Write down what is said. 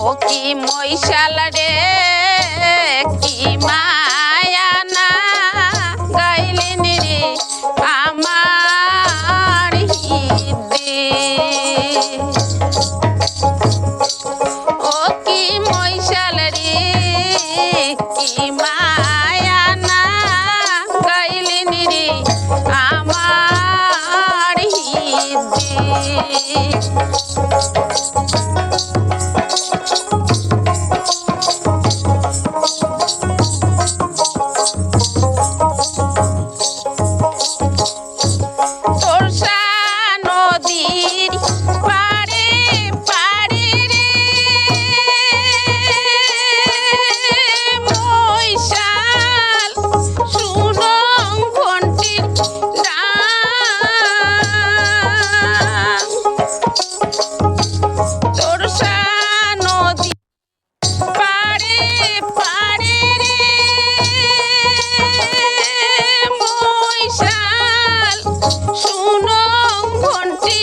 ও কি মৈশাল রে? কি মায়া তীর